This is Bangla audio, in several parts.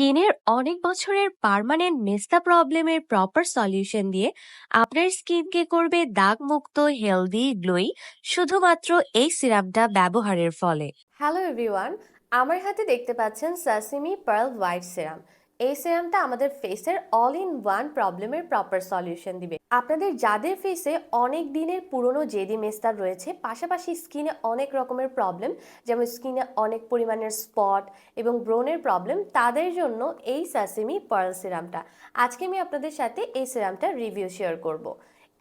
স্কিনের অনেক বছরের পার্মানেন্ট মেস্তা প্রবলেমের প্রপার সলিউশন দিয়ে আপনার স্কিনকে করবে দাগমুক্ত হেলদি গ্লোই শুধুমাত্র এই সিরাপটা ব্যবহারের ফলে। হ্যালো এভরিওয়ান আমার হাতে দেখতে পাচ্ছেন সাসিমি পার্ল হোয়াইট সিরাম এই সিরামটা আমাদের ফেসের অল ইন ওয়ান প্রবলেমের প্রপার সলিউশন দিবে। আপনাদের যাদের ফেসে অনেক দিনের পুরনো জেদি মেস্তার রয়েছে, পাশাপাশি স্কিনে অনেক রকমের প্রবলেম যেমন স্কিনে অনেক পরিমাণের স্পট এবং ব্রোনের প্রবলেম তাদের জন্য এই সাসিমি পার্ল সিরামটা আজকে আমি আপনাদের সাথে এই সিরামটা রিভিউ শেয়ার করব।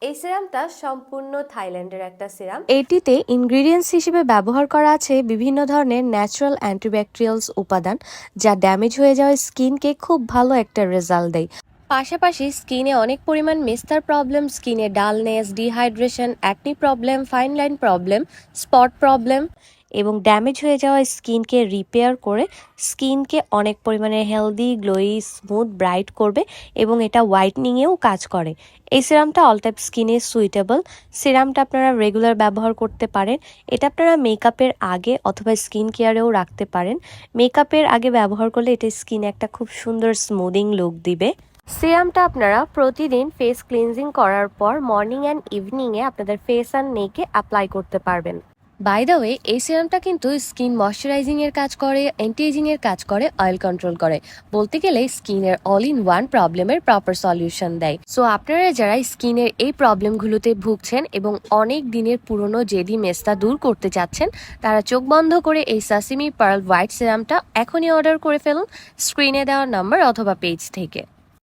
এই সিরামটা সম্পূর্ণ থাইল্যান্ডের একটা সিরাম। এটিতে ইনগ্রিডিয়েন্টস হিসেবে ব্যবহার করা আছে বিভিন্ন ধরনের ন্যাচারাল অ্যান্টিব্যাকটেরিয়ালস উপাদান, যা ড্যামেজ হয়ে যাওয়া স্কিনকে খুব ভালো একটা রেজাল্ট দেয়। পাশাপাশি স্কিনে অনেক পরিমাণ মিস্তার প্রবলেম, স্কিনে dullness, dehydration acne problem fine line problem spot problem এবং ড্যামেজ হয়ে যাওয়া স্কিনকে রিপেয়ার করে স্কিনকে অনেক পরিমাণে হেলদি গ্লোয়ি স্মুথ ব্রাইট করবে এবং এটা হোয়াইটনিংয়েও কাজ করে। এই সিরামটা অল টাইপ স্কিনে সুইটেবল সিরামটা আপনারা রেগুলার ব্যবহার করতে পারেন। এটা আপনারা মেকআপের আগে অথবা স্কিন কেয়ারেও রাখতে পারেন। মেকআপের আগে ব্যবহার করলে এটা স্কিনে একটা খুব সুন্দর স্মুদিং লুক দিবে। সিরামটা আপনারা প্রতিদিন ফেস ক্লিনজিং করার পর মর্নিং অ্যান্ড ইভিনিংয়ে আপনাদের ফেস অ্যান্ড নেকে অ্যাপ্লাই করতে পারবেন। বাই দ্য ওয়ে এই সিরামটা কিন্তু স্কিন ময়শ্চারাইজিং এর কাজ করে অ্যান্টি এজিং এর কাজ করে অয়েল কন্ট্রোল করে। বলতে গেলে স্কিনের অল ইন ওয়ান প্রবলেমের প্রপার সলিউশন দেয়। সো আপনারা যারা স্কিনের এই প্রবলেমগুলোতে ভুগছেন এবং অনেক দিনের পুরনো জেদি মেস্তা দূর করতে চাচ্ছেন, তারা চোখ বন্ধ করে এই সাসিমি পার্ল হোয়াইট সিরামটা এখনই অর্ডার করে ফেলুন স্ক্রিনে দেওয়া নাম্বার অথবা পেজ থেকে।